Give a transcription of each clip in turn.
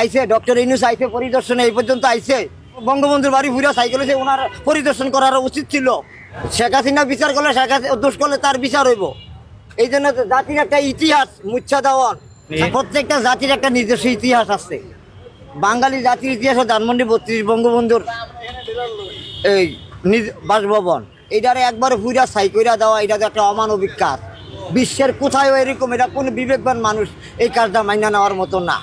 আইছে ডক্টর ইনুস আইছে পরিদর্শনে এই পর্যন্ত আইসে বঙ্গবন্ধুর বাড়ি ঘুরে সাইকেল এসে ওনার পরিদর্শন করার উচিত ছিল। শেখ হাসিনা বিচার করলে শেখ হাসিনা দোষ করলে তার বিচার হইব। এই জন্য জাতির একটা ইতিহাস মুচ্ছা দেওয়ার। প্রত্যেকটা জাতির একটা নিজস্ব ইতিহাস আছে। বাঙালি জাতির ইতিহাসে ধানমন্ডি বত্রিশ বঙ্গবন্ধুর এই নিজ বাসভবন। এইটারে একবার পুরা সাই কইরা দেওয়া এটা তো একটা অমানবিক কাজ। বিশ্বের কোথায় এরকম এটা কোন বিবেকবান মানুষ এই কাজটা মাইনা নেওয়ার মতো না।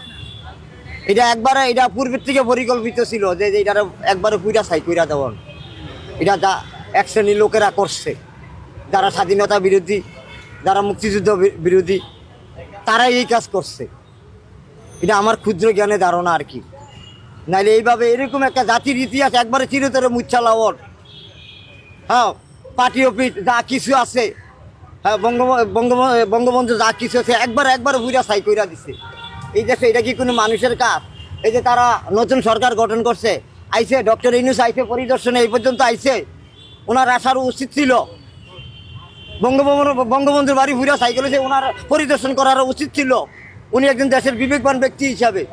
এটা একবারে, এটা পূর্বের থেকে পরিকল্পিত ছিল যে এটারে একবারে পুরা সাই কইরা দেওয়ান। এটা যা এক শ্রেণির লোকেরা করছে। যারা স্বাধীনতা বিরোধী, যারা মুক্তিযুদ্ধ বিরোধী, তারাই এই কাজ করছে। এটা আমার ক্ষুদ্র জ্ঞানে ধারণা আর কি। নাইলে এইভাবে এরকম একটা জাতির ইতিহাস একবারে চিরতরে মুচ্ছা লাওয়ার। হ্যাঁ পার্টি অফিস যা কিছু আছে হ্যাঁ বঙ্গ বঙ্গবন্ধু বঙ্গবন্ধু যা কিছু আছে, একবার একবার ঘুরা সাই কইরা দিছে। এই দেশে এটা কি কোনো মানুষের কাজ? এই যে তারা নতুন সরকার গঠন করছে, আইসে ডক্টর ইনুস আইসে পরিদর্শনে এই পর্যন্ত আইসে, ওনার আসার উচিত ছিল। বঙ্গবন্ধু বঙ্গবন্ধুর বাড়ি ঘুরে সাইকেল এসে ওনার পরিদর্শন করার উচিত ছিল। উনি একজন দেশের বিবেকবান ব্যক্তি হিসাবে।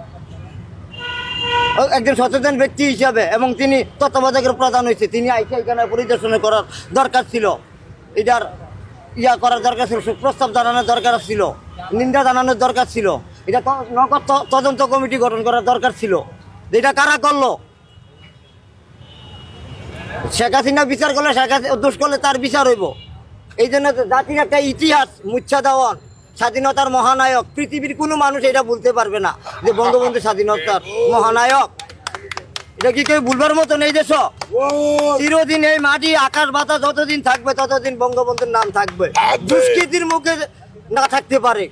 একজন সচেতন ব্যক্তি হিসাবে এবং তিনি তত্ত্বাবধায়কের প্রধান হয়েছে। তিনি আইসে এখানে পরিদর্শন করার দরকার ছিল। এটার ইয়া করার দরকার ছিল প্রস্তাব জানানোর দরকার ছিল। নিন্দা জানানোর দরকার ছিল। এটা নগদ তদন্ত কমিটি গঠন করার দরকার ছিল। এটা কারা করল? শেখ হাসিনা বিচার করলে শেখ হাসিনা দোষ করলে তার বিচার হইব। এই জন্য জাতির একটা ইতিহাস মুচ্ছা দেওয়ান স্বাধীনতার মহানায়ক পৃথিবীর কোনো মানুষ এটা বলতে পারবে না যে বঙ্গবন্ধু স্বাধীনতার মহানায়ক। এটা কি কেউ ভুলবার মতো নেই দেশ? চিরদিন এই মাটি আকাশ বাতাস যতদিন থাকবে ততদিন বঙ্গবন্ধুর নাম থাকবে। দুষ্কৃতির মুখে না থাকতে পারে।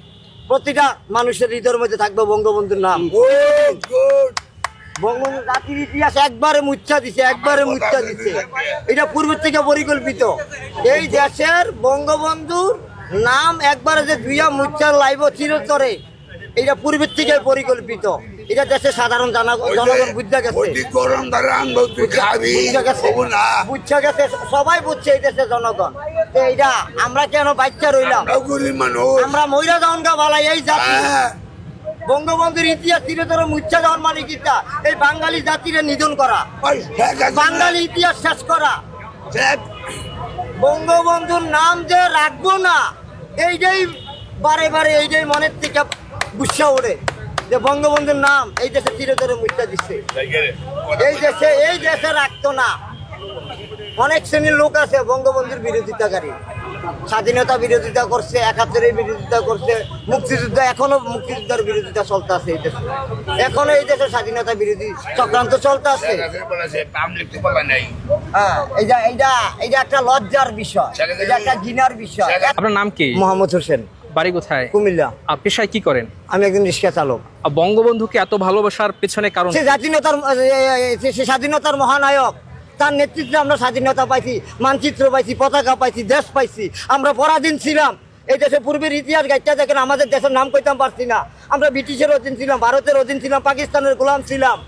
প্রতিটা মানুষের হৃদয়ের মধ্যে থাকবে বঙ্গবন্ধুর নাম। বঙ্গবন্ধু জাতির ইতিহাস একবারে মুচ্ছা দিছে একবারে মুচ্ছা দিছে। এটা পূর্বের থেকে পরিকল্পিত। এই দেশের বঙ্গবন্ধুর নাম একবারে যে দুইয়া মুচ্ছা লাইব চিরতরে এটা পূর্বের থেকে পরিকল্পিত। এটা দেশের সাধারণ জনগণ বুঝতে গেছে। বুঝতে গেছে। সবাই বুঝছে এই দেশের জনগণ। এইটা আমরা কেন বাচ্চা রইলাম? আমরা মহিলা জনগা বালাই এই জাতি। হ্যাঁ। বঙ্গবন্ধুর ইতিহাস চিরতর মুচ্ছা দেওয়ার মানে কিটা এই বাঙালি জাতিরে নিধন করা। বাঙালি ইতিহাস শেষ করা। বঙ্গবন্ধুর নাম যে রাখব না এইটাই বারে বারে এইটাই মনের থেকে গুসা ওড়ে যে বঙ্গবন্ধুর নাম এই দেশে চিরতরে মুচ্ছা দিচ্ছে। এই দেশে এই দেশে রাখতো না। অনেক শ্রেণির লোক আছে বঙ্গবন্ধুর বিরোধিতাকারী। স্বাধীনতা বিরোধিতা করছে একাত্তরের বিরোধিতা করছে মুক্তিযুদ্ধ এখনও মুক্তিযুদ্ধের বিরোধিতা চলতে আছে এই দেশে। এখনও এই দেশে স্বাধীনতা বিরোধী চক্রান্ত চলতে আছে। হ্যাঁ একটা লজ্জার বিষয় এটা একটা ঘৃণার বিষয়। আপনার নাম কি? মোহাম্মদ হোসেন। বাড়ি কোথায়? কুমিল্লা। পেশায় কি করেন? আমি একজন রিক্সা চালক। বঙ্গবন্ধুকে এত ভালোবাসার পেছনে কারণ স্বাধীনতার স্বাধীনতার মহানায়ক। তার নেতৃত্বে আমরা স্বাধীনতা পাইছি, মানচিত্র পাইছি, পতাকা পাইছি, দেশ পাইছি। আমরা পরাধীন ছিলাম। এই দেশে পূর্বের ইতিহাস গাইতে দেখেন, আমাদের দেশের নাম কইতাম পারছি না। আমরা ব্রিটিশের অধীন ছিলাম, ভারতের অধীন ছিলাম, পাকিস্তানের গোলাম ছিলাম।